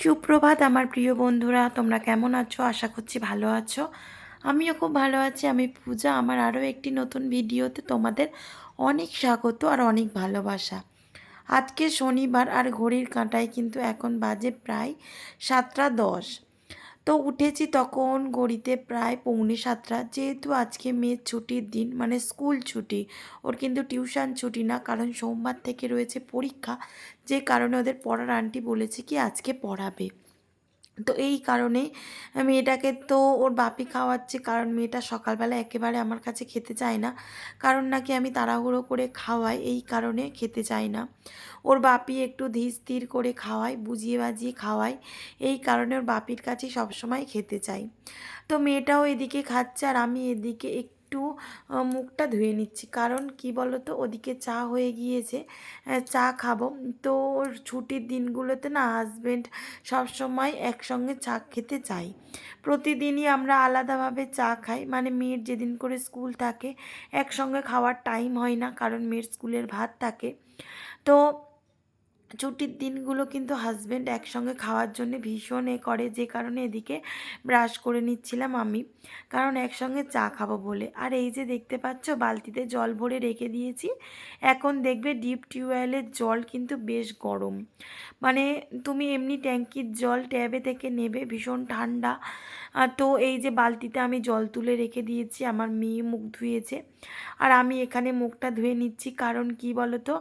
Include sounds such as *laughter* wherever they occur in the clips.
সুপ্রভাত আমার প্রিয় বন্ধুরা, তোমরা কেমন আছো? আশা করছি ভালো আছো। আমিও খুব ভালো আছি। আমি পূজা, আমার আরও একটি নতুন ভিডিওতে তোমাদের অনেক স্বাগত আর অনেক ভালোবাসা। আজকে শনিবার আর ঘড়ির কাঁটায় কিন্তু এখন বাজে প্রায় সাতটা দশ। তো উঠেছি তখন গড়িতে প্রায় পৌনে সাতটা। যেহেতু আজকে মেয়ের ছুটির দিন মানে স্কুল ছুটি, ওর কিন্তু টিউশন ছুটি না, কারণ সোমবার থেকে রয়েছে পরীক্ষা। যে কারণে ওদের পড়ার আন্টি বলেছে কি, আজকে পড়াবে। তো এই কারণে মেয়েটাকে তো ওর বাপি খাওয়াচ্ছে। কারণ মেয়েটা সকালবেলা একেবারে আমার কাছে খেতে চায় না। কারণ নাকি আমি তাড়াহুড়ো করে খাওয়াই, এই কারণে খেতে চায় না। ওর বাপি একটু ধীর স্থির করে খাওয়ায়, বুঝিয়ে বাজিয়ে খাওয়ায়। এই কারণে ওর বাপির কাছে সবসময় খেতে চাই। তো মেয়েটাও এদিকে খাচ্ছে আর আমি এদিকে একটু আহ, মুখটা ধুয়ে নিচ্ছি। কারণ কি বলো তো ওদিকে চা হয়ে গিয়েছে চা খাব। তো ছুটির দিনগুলোতে না হাজবেন্ড সবসময় একসঙ্গে চা খেতে চাই। প্রতিদিনই আমরা আলাদাভাবে চা খাই। মানে মেয়ের যেদিন করে স্কুল থাকে একসঙ্গে খাওয়ার টাইম হয় না। কারণ মেয়ের স্কুলের ভাত থাকে। তো ছুটির দিনগুলো কিন্তু হাজব্যান্ড একসঙ্গে খাওয়ার জন্য ভীষণ এ করে। যে কারণে এদিকে ব্রাশ করে নিচ্ছিলাম আমি। কারণ একসঙ্গে চা খাব বলে। আর এই যে দেখতে পাচ্ছ, বালতিতে জল ভরে রেখে দিয়েছি। এখন দেখবে ডিপ টিউবওয়েলের জল কিন্তু বেশ গরম। মানে তুমি এমনি ট্যাঙ্কির জল ট্যাবে থেকে নেবে, ভীষণ ঠান্ডা। তো এই যে বালতিতে আমি জল তুলে রেখে দিয়েছি, আমার মেয়ে মুখ ধুয়েছে। আর আমি এখানে মুখটা ধুয়ে নিচ্ছি, কারণ কি বলো তো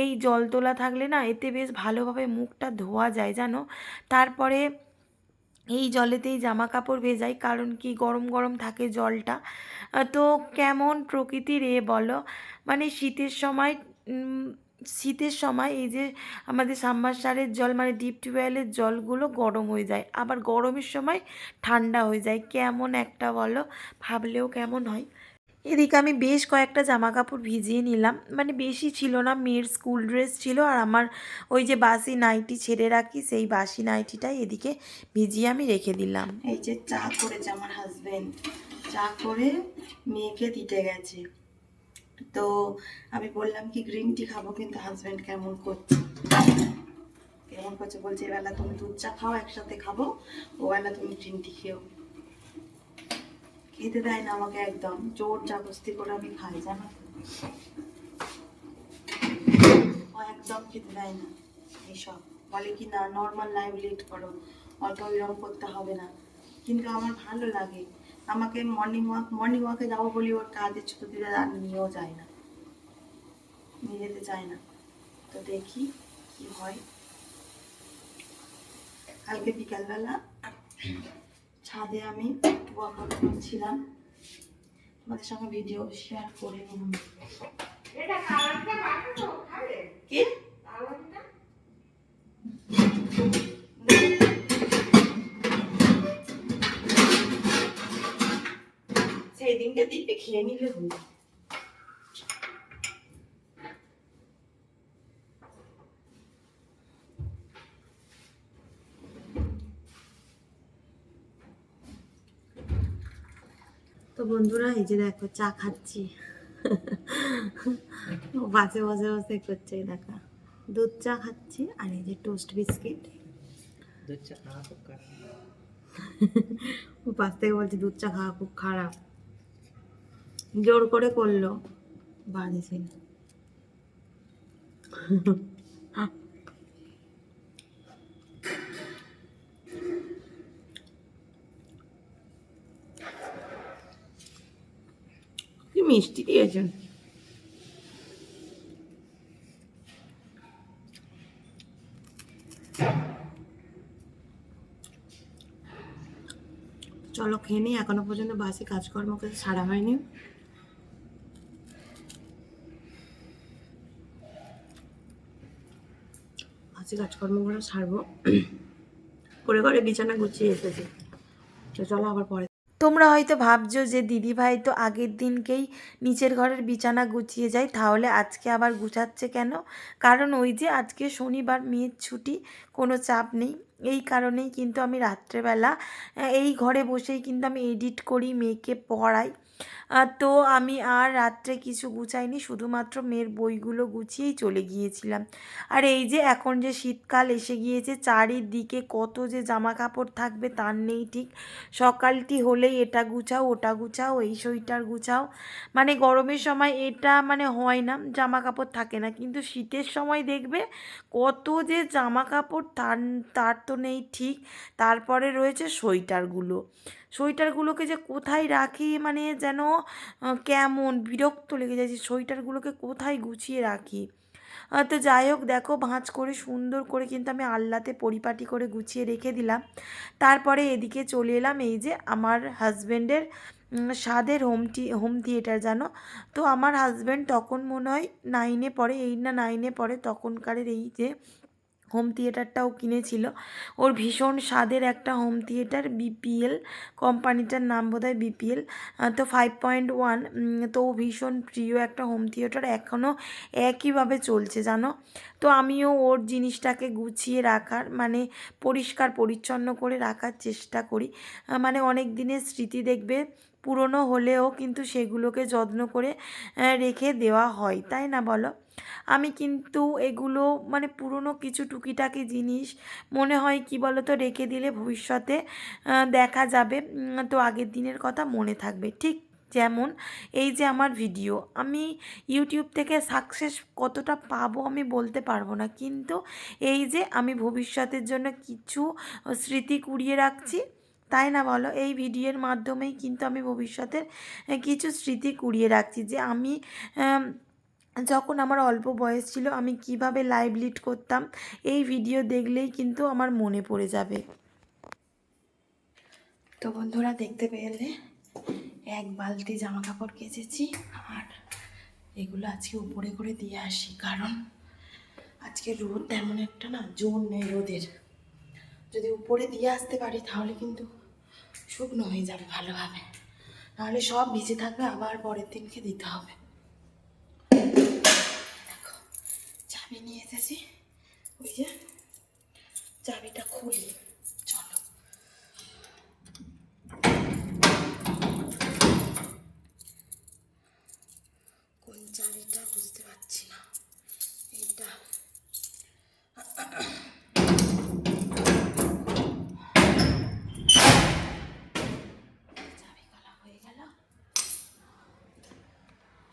এই জল তোলা থাকলে না এতে বেশ ভালোভাবে মুখটা ধোয়া যায়, জানো? তারপরে এই জলেতেই জামা কাপড় ভেজাই, কারণ কি গরম গরম থাকে জলটা। তো কেমন প্রকৃতির এ বলো? মানে শীতের সময় শীতের সময় এই যে আমাদের সাম্বাসারের জল মানে ডিপ টিউবওয়েলের জলগুলো গরম হয়ে যায়। আবার গরমের সময় ঠান্ডা হয়ে যায়। কেমন একটা বলো? ভাবলেও কেমন হয়? এদিকে আমি বেশ কয়েকটা জামা কাপড় ভিজিয়ে নিলাম। মানে বেশি ছিল না, মেয়ের স্কুল ড্রেস ছিল আর আমার ওই যে বাসি নাইটি ছেড়ে রাখি, সেই বাসি নাইটিটাই এদিকে ভিজিয়ে আমি রেখে দিলাম। এই যে চা করেছে আমার হাজব্যান্ড চা করে মেয়েকে দিতে গেছে। তো আমি বললাম কি গ্রিন টি খাব কিন্তু হাজব্যান্ড কেমন করছে? কেমন করছে বলছে, এবেলা তুমি দুধ চা খাও, একসাথে খাব। ওবেলা তুমি গ্রিন টি খেও। খেতে দেয় না আমাকে একদম। জোর জাবস্তি করে আমি খাই, জানো? ও একদম খেতে দেয় না এইসব। বলে কি, না নর্মাল লাইফ লিড করো। অত এরকম করতে হবে না। কিন্তু আমার ভালো লাগে। আমাকে মর্নিং ওয়াক মর্নিং ওয়াকে যাব বলি ওর কাজের ছুটিতে আর নিয়েও যায় না। নিয়ে যেতে চায় না। তো দেখি কি হয়। কালকে বিকালবেলা ছাদে আমি ওয়ার্কআউট করছিলাম। তোমাদের সঙ্গে ভিডিও শেয়ার করে নিলাম কি? সেই দিনটা দিনটা খেয়ে নিলে হলো। তো বন্ধুরা এই যে দেখো চা খাচ্ছি। ও বাসে বসে বসে করছে দেখা। দুধ চা খাচ্ছি আর এই যে টোস্ট বিস্কিট। দুধ চা খাওয়া খুব খারাপ। ও পাশ থেকে বলছে দুধ চা খাওয়া খুব খারাপ। জোর করে করল। বাজে ছিল কি মিষ্টি দিয়েছেন চলো খেয়ে নিই, এখনও পর্যন্ত বাসে কাজকর্ম করে সারা হয়নি। বাসে কাজকর্মগুলো সারবো। করে করে বিছানা গুছিয়ে এসেছি। তো চলো আবার পরে তোমরা হয়তো ভাবছ যে দিদিভাই তো আগের দিনকেই নিচের ঘরের বিছানা গুছিয়ে যায়, তাহলে আজকে আবার গুছাচ্ছে কেন? কারণ ওই যে আজকে শনিবার, মেয়ের ছুটি, কোনো চাপ নেই। এই কারণেই কিন্তু আমি রাত্রেবেলা এই ঘরে বসেই কিন্তু আমি এডিট করি, মেয়েকে পড়াই। তো আমি আর রাত্রে কিছু গুছাইনি, শুধুমাত্র মেয়ের বইগুলো গুছিয়েই চলে গিয়েছিলাম। আর এই যে এখন যে শীতকাল এসে গিয়েছে, চারিদিকে কত যে জামা কাপড় থাকবে তার নেই ঠিক। সকালটি হলেই এটা গুছাও, ওটা গুছাও, এই সোয়েটার গুছাও। মানে গরমের সময় এটা মানে হয় না জামা কাপড় থাকে না। কিন্তু শীতের সময় দেখবে কত যে জামা কাপড় তার তার তো নেই ঠিক। তারপরে রয়েছে সোয়েটারগুলো। সোয়েটারগুলোকে যে কোথায় রাখি মানে যেন কেমন বিরক্ত লেগে যায় যে সোয়েটারগুলোকে কোথায় গুছিয়ে রাখি। তো যাই হোক, দেখো ভাঁজ করে, সুন্দর করে কিন্তু আমি আল্লাতে পরিপাটি করে গুছিয়ে রেখে দিলাম। তারপরে এদিকে চলে এলাম এই যে আমার হাজব্যান্ডের স্বাদের হোম টি হোম থিয়েটার জানো? তো আমার হাজব্যান্ড তখন মনে হয় নাইনে পড়ে এইট না নাইনে পড়ে তখনকারের এই যে হোম থিয়েটারটাও কিনেছিল। ওর ভীষণ স্বাদের একটা হোম থিয়েটার বিপিএল কোম্পানিটার নাম বোধহয় বিপিএল তো ফাইভ পয়েন্ট ওয়ান তো ভীষণ প্রিয় একটা হোম থিয়েটার এখনও একইভাবে চলছে, জানো? তো আমিও ওর জিনিসটাকে গুছিয়ে রাখার মানে পরিষ্কার পরিচ্ছন্ন করে রাখার চেষ্টা করি। মানে অনেক দিনের স্মৃতি দেখবে পুরনো হলেও কিন্তু সেগুলোকে যত্ন করে রেখে দেওয়া হয়, তাই না বলো? আমি কিন্তু এগুলো মানে পুরনো কিছু টুকিটাকি জিনিস মনে হয় কি বলো তো রেখে দিলে ভবিষ্যতে দেখা যাবে তো আগের দিনের কথা মনে থাকবে। ঠিক যেমন এই যে আমার ভিডিও, আমি ইউটিউব থেকে সাকসেস কতটা পাবো আমি বলতে পারব না, কিন্তু এই যে আমি ভবিষ্যতের জন্য কিছু স্মৃতি কুড়িয়ে রাখছি তাই না বলো? এই ভিডিওর মাধ্যমেই কিন্তু আমি ভবিষ্যতের কিছু স্মৃতি কুড়িয়ে রাখছি যে আমি যখন আমার অল্প বয়স ছিল আমি কীভাবে লাইভ লিড করতাম, এই ভিডিও দেখলেই কিন্তু আমার মনে পড়ে যাবে। তো বন্ধুরা দেখতে পেলে, এক বালতি জামা কাপড় কেচেছি আর এগুলো আজকে উপরে করে দিয়ে আসি, কারণ আজকে রোদ তেমন একটা না, জোর নেই রোদের। যদি উপরে দিয়ে আসতে পারি তাহলে কিন্তু শুকনো হয়ে যাবে ভালোভাবে। নাহলে সব ভিজে থাকবে, আবার পরের দিনকে দিতে হবে। দেখো, চাবি নিয়ে এসেছি। ওই যে চাবিটা খুলি, চলো। কোন চাবিটা বুঝতে পারছি না। এইটা চাবি খোলা হয়ে গেল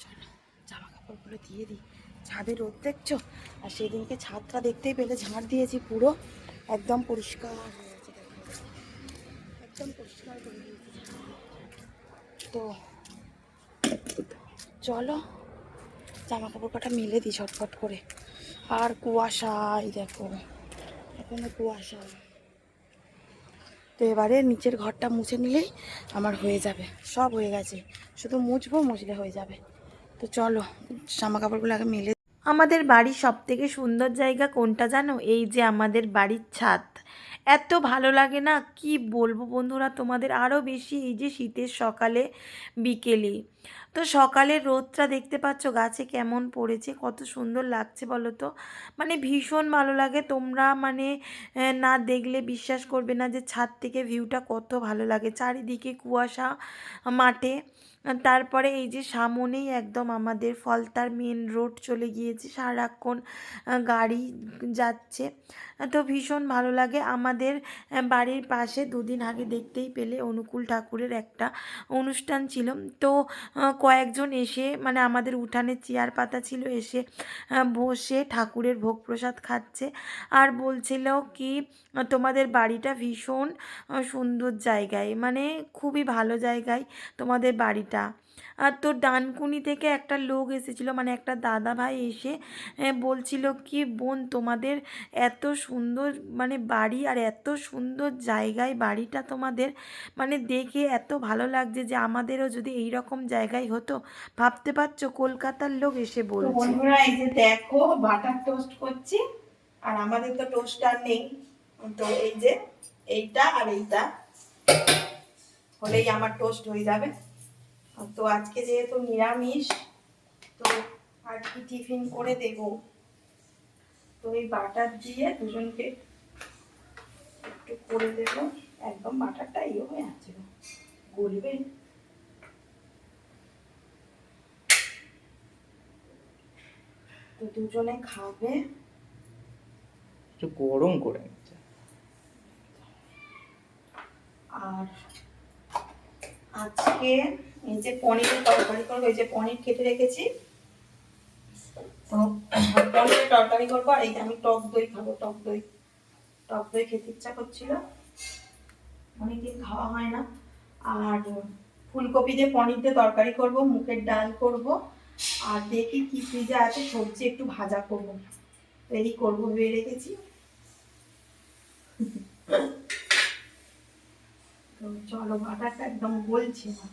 চলো জামা কাপড়গুলো দিয়ে দিই। ছাদে রোদ দেখছ? আর সেদিনকে ছাদটা দেখতেই পেলে, ঝাড় দিয়েছি পুরো। একদম পরিষ্কার হয়ে গেছে একদম পরিষ্কার করে দিয়েছি তো, চলো জামা কাপড় কটা মেলে দিই ছটফট করে। আর কুয়াশা, এই দেখো, এখনও কুয়াশা। তো এবারে নিচের ঘরটা মুছে নিলেই আমার হয়ে যাবে, সব হয়ে গেছে। শুধু মুছবো, মুছলে হয়ে যাবে। তো চলো জামা কাপড়গুলো আগে মেলে আমাদের বাড়ির সব থেকে সুন্দর জায়গা কোনটা জানো? এই যে আমাদের বাড়ির ছাদ। এত ভালো লাগে না? কি বলব বন্ধুরা, তোমাদের আরও বেশি এই যে শীতের সকালে, বিকেলে। তো সকালের রোদটা দেখতে পাচ্ছ, গাছে কেমন পড়েছে, কত সুন্দর লাগছে বলো তো মানে ভীষণ ভালো লাগে। তোমরা মানে না দেখলে বিশ্বাস করবে না যে ছাদ থেকে ভিউটা কত ভালো লাগে। চারিদিকে কুয়াশা, মাঠে। তারপরে এই যে সামনেই একদম আমাদের ফলতার মেন রোড চলে গিয়েছে, সারাক্ষণ গাড়ি যাচ্ছে। তো ভীষণ ভালো লাগে। আমাদের বাড়ির পাশে দুদিন আগে দেখতেই পেলে অনুকূল ঠাকুরের একটা অনুষ্ঠান ছিল। তো কয়েকজন এসে মানে আমাদের উঠানে চেয়ার পাতা ছিল, এসে বসে ঠাকুরের ভোগ প্রসাদ খাচ্ছে আর বলছিল কি, তোমাদের বাড়িটা ভীষণ সুন্দর জায়গায় মানে খুবই ভালো জায়গায় তোমাদের বাড়িটা আর তোর ডানকুনি থেকে একটা লোক এসেছিল মানে একটা দাদা ভাই এসে বলছিল কি বোন তোমাদের এত সুন্দর মানে বাড়ি আর এত সুন্দর জায়গায় বাড়িটা তোমাদের মানে দেখে এত ভালো লাগছে যে আমাদেরও যদি এই রকম জায়গায় হতো। ভাবতে পারছ? কলকাতার লোক এসে বলছে। বন্ধুরা এই যে দেখো বাটার টোস্ট করছি আর আমাদের তো টোস্টার নেই। তো এই যে এইটা আর এইটা হলেই আমার টোস্ট হয়ে যাবে। তো আজকে যেহেতু নিরামিষ তো আর কি টিফিন করে দেব? তো এই বাটার দিয়ে দুজনকে একটু করে দেব। একদম বাটারটা ইয়ে হয়ে আছে। গলবে। তো দুজনে খাবে। একটু গরম করে নিচ্ছে আর আজকে এই যে পনিরের তরকারি করব, এই যে পনির কেটে রেখেছি। পনিরের তরকারি করব, আর এই আমি টক দই খাব, টক দই। টক দই খেতে ইচ্ছা করছিল। অনেকদিন খাওয়া হয় না। আর ফুলকপি দিয়ে পনির দিয়ে তরকারি করব মুখের ডাল করব, আর দেখি কি ফ্রিজে আছে, সবজি একটু ভাজা করব। রেডি করব, ভেবে রেখেছি। তো চলো, বাটারটা একদম বলছি না।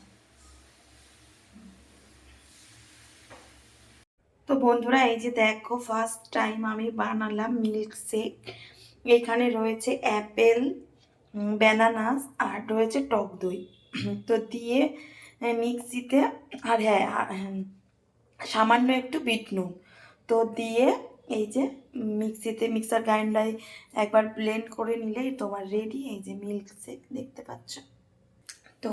তো বন্ধুরা এই যে দেখো ফার্স্ট টাইম আমি বানালাম মিল্ক শেক এখানে রয়েছে অ্যাপেল ব্যানানাস আর রয়েছে টক দই। *clears throat* তো দিয়ে মিক্সিতে আর হ্যাঁ হ্যাঁ, সামান্য একটু বিট নুন। তো দিয়ে এই যে মিক্সিতে মিক্সার গ্রাইন্ডারে একবার ব্লেন্ড করে নিলেই তোমার রেডি এই যে মিল্ক শেক দেখতে পাচ্ছ। তো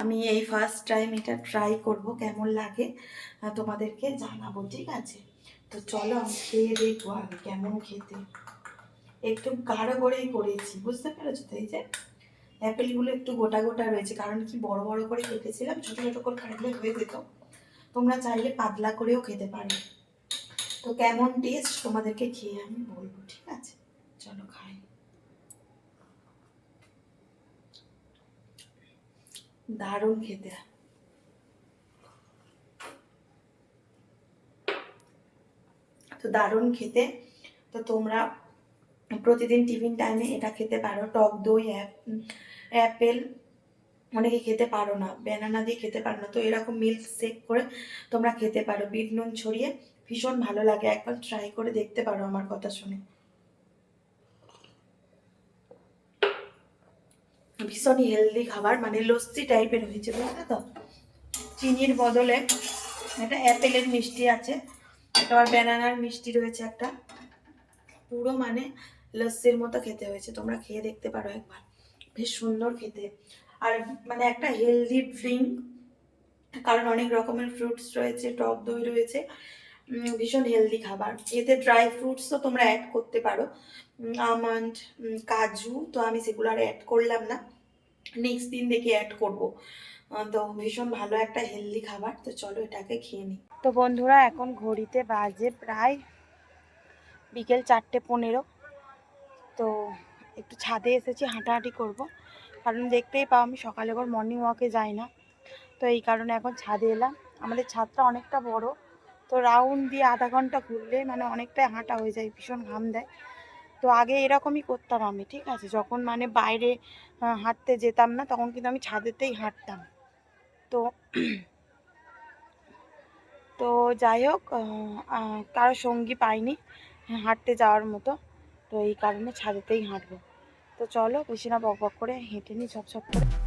আমি এই ফার্স্ট টাইম এটা ট্রাই করব, কেমন লাগে তোমাদেরকে জানাব, ঠিক আছে? তো চলো আমি খেয়ে দেখব আগে কেমন খেতে। একটু গাঢ় করেই করেছি, বুঝতে পেরেছ? তো এই যে অ্যাপেলগুলো একটু গোটা গোটা রয়েছে, কারণ কি বড় বড় করে কেটেছিলাম, ছোটো ছোটো করে কাটলে হয়ে যেত। তোমরা চাইলে পাতলা করেও খেতে পারো। তো কেমন টেস্ট তোমাদেরকে খেয়ে আমি বলব, ঠিক আছে? চলো খাই। দারুণ খেতে। তো দারুণ খেতে। তো তোমরা প্রতিদিন টিফিন টাইমে এটা খেতে পারো। টক দই, অ্যাপ- অ্যাপেল অনেকে খেতে পারো না, ব্যানানা দিয়ে খেতে পারো না। তো এরকম মিল্ক শেক করে তোমরা খেতে পারো। বিট নুন ছড়িয়ে ভীষণ ভালো লাগে। একবার ট্রাই করে দেখতে পারো আমার কথা শুনে। ভীষণই হেলদি খাবার মানে লস্যি টাইপের হয়েছে, বুঝলে তো? চিনির বদলে একটা অ্যাপেলের মিষ্টি আছে আবার ব্যানানার মিষ্টি রয়েছে একটা। পুরো মানে লস্যির মতো খেতে হয়েছে, তোমরা খেয়ে দেখতে পারো একবার। বেশ সুন্দর খেতে। আর মানে একটা হেলদি ড্রিঙ্ক কারণ অনেক রকমের ফ্রুটস রয়েছে, টক দই রয়েছে ভীষণ হেলদি খাবার। এতে ড্রাই ফ্রুটসও তোমরা অ্যাড করতে পারো। আমন্ড কাজু, তো আমি সেগুলো আর অ্যাড করলাম না। নেক্সট দিন দেখে অ্যাড করব। তো ভীষণ ভালো একটা হেলদি খাবার, তো চলো এটাকে খেয়ে নিই। তো বন্ধুরা, এখন ঘড়িতে বাজে প্রায় বিকেল চারটে পনেরো। তো একটু ছাদে এসেছি, হাঁটাহাঁটি করব। কারণ দেখতেই পাও, আমি সকালে একবার মর্নিং ওয়াকে যাই না। তো এই কারণে এখন ছাদে এলাম। আমাদের ছাদটা অনেকটা বড়। তো রাউন্ড দিয়ে আধা ঘণ্টা ঘুরলে মানে অনেকটাই হাঁটা হয়ে যায়, ভীষণ ঘাম দেয়। তো আগে এরকমই করতাম আমি, ঠিক আছে? যখন মানে বাইরে হাঁটতে যেতাম না, তখন কিন্তু আমি ছাদেতেই হাঁটতাম। তো *clears throat* তো যাই হোক কারও সঙ্গী পাইনি হাঁটতে যাওয়ার মতো। তো এই কারণে ছাদেতেই হাঁটবো। তো চলো বেশি না বক বক করে হেঁটে নিই ছপ করে।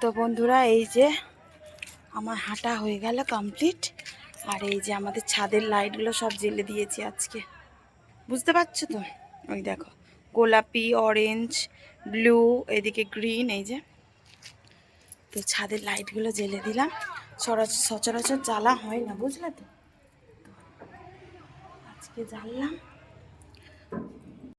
তো বন্ধুরা, এই যে আমার হাঁটা হয়ে গেল কমপ্লিট আর এই যে আমাদের ছাদের লাইটগুলো সব জ্বেলে দিয়েছি আজকে। বুঝতে পারছ তো? ওই দেখো, গোলাপি অরেঞ্জ ব্লু এদিকে গ্রিন এই যে। তো ছাদের লাইটগুলো জ্বেলে দিলাম। সচরাচর জ্বালা হয় না, বুঝলে তো আজকে জ্বাললাম।